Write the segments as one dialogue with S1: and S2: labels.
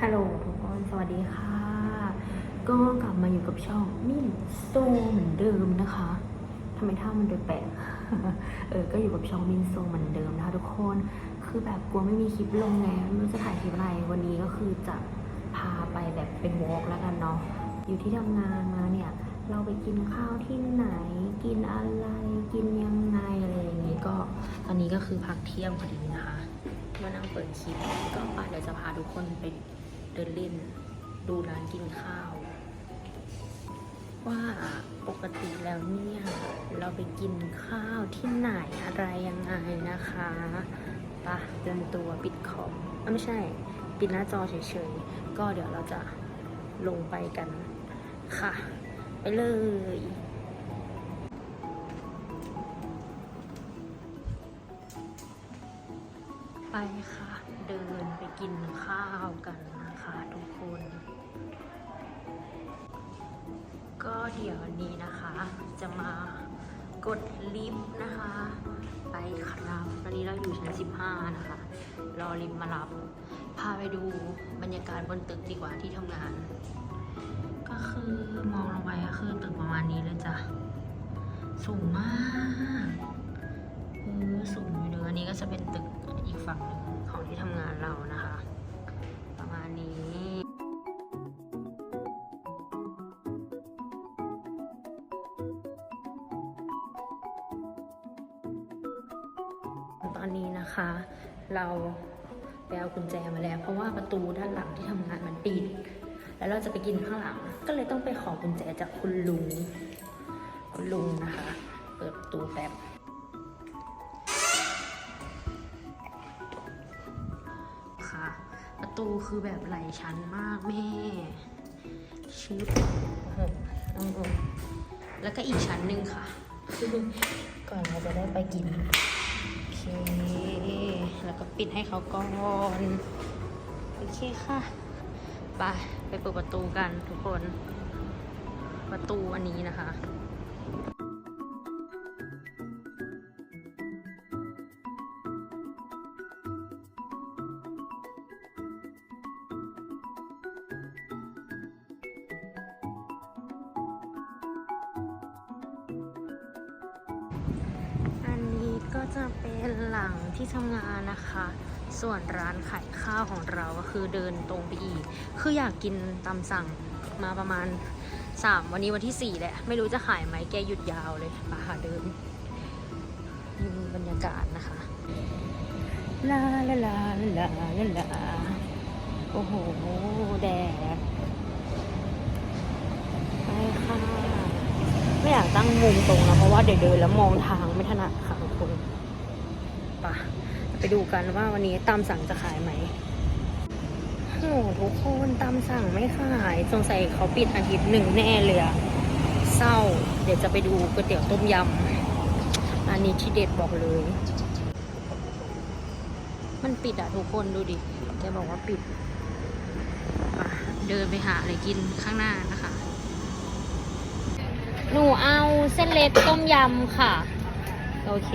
S1: ฮัลโหลทุกคน สวัสดีค่ะ ก็กลับมาอยู่กับช่องมิ่นโซเหมือนเดิมนะคะทำไมท่ามันดูแปลกเออ ก็อยู่กับช่องมินโซเหมือนเดิมนะคะทุกคน คือแบบกลัวไม่มีคลิปลงไงไม่รู้จะถ่ายคลิปอะไร วันนี้ก็คือจะพาไปแบบเป็นวอล์กแล้วกันเนาะ อยู่ที่ทำงานมาเนี่ย เราไปกินข้าวที่ไหน กินอะไร กินยังไงอะไรอย่างงี้ก็ ตอนนี้ก็คือพักเที่ยงพอดีนะคะมานั่งเปิดคลิปก็ป่ะเดี๋ยวจะพาทุกคนไป เดินเล่น ดูร้านกินข้าว ว่าปกติแล้วเนี่ยเราไปกินข้าวที่ไหนอะไรยังไงนะคะปะเตรียมตัวปิดคอมไม่ใช่ ปิดหน้าจอเฉยๆ ก็เดี๋ยวเราจะลงไปกันค่ะ ไปเลยไปค่ะ เดินไปกินข้าวกัน นะคะทุกคน ก็เดี๋ยววันนี้นะคะ จะมากดลิฟต์นะคะ ไปครับ ตอนนี้เราอยู่ชั้น 15 นะคะ รอลิฟต์มารับ พาไปดูบรรยากาศบนตึกดีกว่าที่ทำงาน ก็คือมองลงไปก็คือตึกประมาณนี้เลยจ้ะ สูงมากเออสูงอยู่เลยอันนี้ก็จะเป็นตึกอีกฝั่งหนึ่งของที่ทำงานเรานะคะ ณนี้ตอนนี้นะคะ เราไปเอากุญแจมาแล้ว เพราะว่าประตูด้านหลังที่ทำงานมันปิด แล้วเราจะไปกินข้างหลัง ก็เลยต้องไปขอกุญแจจากคุณลุงคุณลุงนะคะ เปิดประตูแป๊บ ตูคือแบบไหลชั้นมากแม่ชิบโอ้โหน้องโอมแล้วก็อีกชั้นหนึ่งค่ะ ก่อนเราจะได้ไปกิน โอเค แล้วก็ปิดให้เขาก่อนโอเคค่ะ ไป ไปเปิดประตูกันทุกคน ประตูอันนี้นะคะ จะเป็นหลังที่ทำงานนะคะ ส่วนร้านขายข้าวของเราก็คือเดินตรงไปอีก คืออยากกินตามสั่งมาประมาณ 3 วันนี้วันที่ 4 แหละ ไม่รู้จะขายไหมแกหยุดยาวเลยมาหาเดินนี่บรรยากาศนะคะลาลาลาลาลาลาโอ้โห แดดไปค่ะ ไม่อยากตั้งมุมตรงนะเพราะว่าเดี๋ยวเดินแล้วมองทางไม่ถนัดค่ะทุกคนไปะไปดูกันว่าวันนี้ตามสั่งจะขายไหมโอ้โหทุกคนตามสั่งไม่ขายสงสัยเขาปิดอาทิตย์หนึ่งแน่เลยอะเศร้า เดี๋ยวจะไปดูก๋วยเตี๋ยวต้มยำอันนี้ที่เด็ดบอกเลย มันปิดอะทุกคนดูดิแกบอกว่าปิดไปเดินไปหาอะไรกินข้างหน้านะคะ หนูเอาเส้นเล็กต้มยำค่ะ โอเค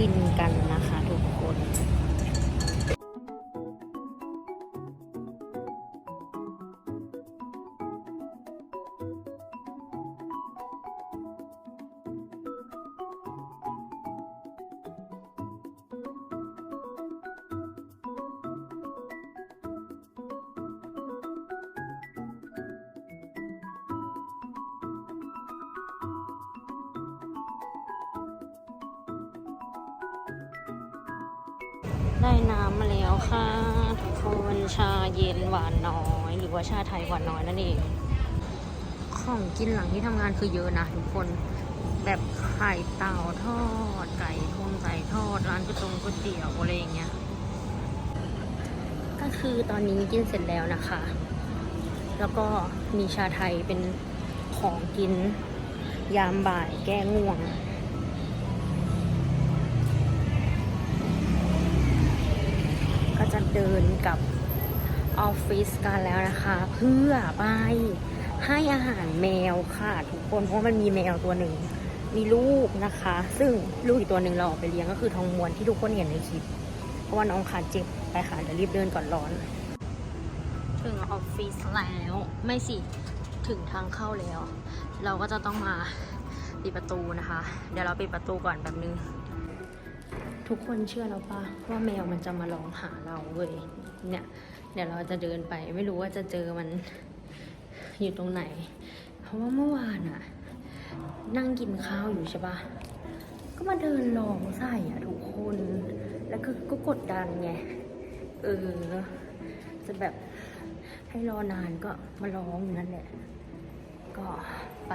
S1: กินกันนะคะ ได้น้ำมาแล้วค่ะทุกคนชาเย็นหวานน้อย หรือว่าชาไทยหวานน้อยนั่นเอง ของกินหลังที่ทำงานคือเยอะนะทุกคนแบบไข่เต่าทอด ไก่ทงไก่ทอด ร้านก๋วยตงก๋วยเตี๋ยวอะไรอย่างเงี้ยก็คือตอนนี้กินเสร็จแล้วนะคะ แล้วก็มีชาไทยเป็นของกินยามบ่ายแก้ง่วง เดินกับออฟฟิศกันแล้วนะคะ เพื่อไปให้อาหารแมวค่ะทุกคนเพราะมันมีแมวตัวหนึ่งมีลูกนะคะ ซึ่งลูกอีกตัวหนึ่งเราเอาไปเลี้ยงก็คือทองมวนที่ทุกคนเห็นในคลิปเพราะว่าน้องขาเจ็บไปค่ะเดี๋ยวรีบเดินก่อนร้อน ถึงออฟฟิศแล้วไม่สิถึงทางเข้าแล้ว เราก็จะต้องมาปิดประตูนะคะ เดี๋ยวเราปิดประตูก่อนแบบนึง ทุกคนเชื่อแล้วปะว่าแมวมันจะมาร้องหาเราเว้ยเนี่ย เดี๋ยวเราจะเดินไปไม่รู้ว่าจะเจอมันอยู่ตรงไหน เพราะว่าเมื่อวานอะนั่งกินข้าวอยู่ใช่ปะก็มาเดินร้องใส่อะทุกคน แล้วก็ก็กดดันไงเออจะแบบให้รอนานก็มาร้องอยู่นั่นแหละก็ไป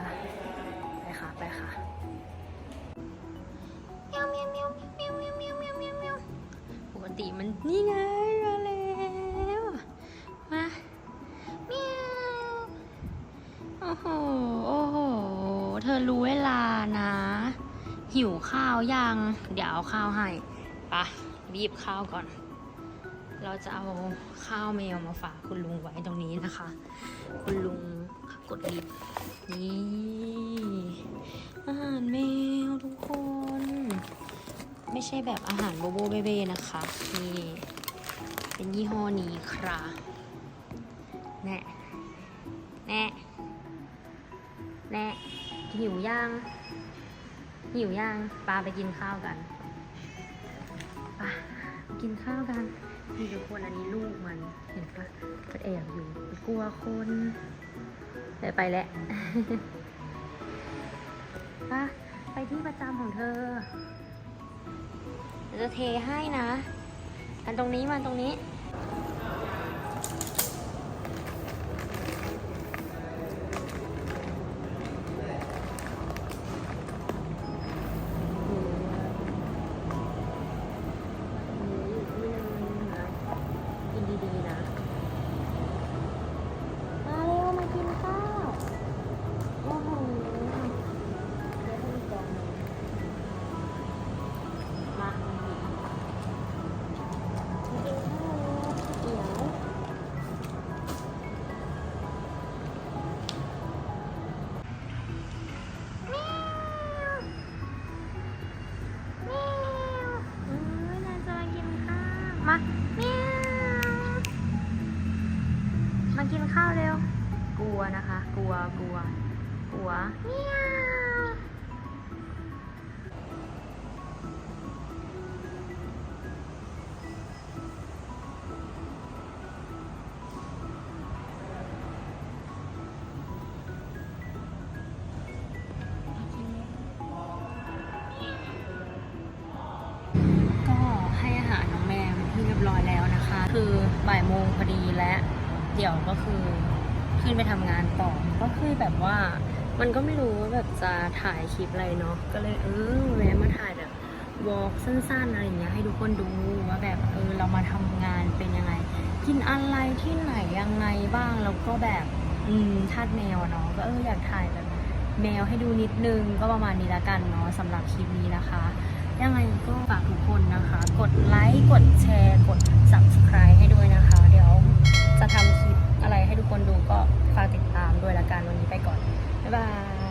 S1: ไปค่ะไปค่ะ มียวเมียวเมียวเมียวเมียวเมียวเมียวเมียวเมียวปกติมันนี่ไงมาแล้วมาเมียวโอ้โหโอ้โหเธอรู้เวลานะ หิวข้าวยัง เดี๋ยวเอาข้าวให้ปะรีบข้าวก่อน เราจะเอาข้าวแมวมาฝากคุณลุงไว้ตรงนี้นะคะ คุณลุงกดลิฟต์นี่อาหารแมวทุกคน ไม่ใช่แบบอาหารโบโบเบเบ้นะคะนี่เป็นยี่ห้อนี้ค่ะแน่แน่แน่หิวย่าง หิวย่างปลาไปกินข้าวกันไปกินข้าวกันนี่ทุกคนอันนี้ลูกมันเห็นปะมันแอบอยู่มันกลัวคนไปไปแล้วปะ ไปที่ประจำของเธอเดี๋ยวจะเทให้นะ อันตรงนี้มาตรงนี้ มาแมวมากินข้าวเร็ว กลัวนะคะ กลัว กลัว กลัว ดีและเดี๋ยวก็คือขึ้นไปทำงานต่อ ก็คือแบบว่า มันก็ไม่รู้ว่าแบบจะถ่ายคลิปอะไรเนาะก็เลยเออแวะมาถ่ายแบบวอล์กสั้นๆอะไรอย่างเงี้ยให้ทุกคนดูว่าแบบเออเรามาทำงานเป็นยังไง กินอะไรที่ไหนยังไงบ้างแล้วก็แบบอืมทาสแมวเนาะก็เอออยากถ่ายแบบแมวให้ดูนิดนึงก็ประมาณนี้ละกันเนาะสำหรับคลิปนี้นะคะยังไงก็ฝากทุกคนนะคะ กดไลค์ กดแชร์ กด subscribe ให้ด้วยนะคะ จะทำคลิปอะไรให้ทุกคนดูก็ฝากติดตามด้วยละกันวันนี้ไปก่อน บ๊ายบาย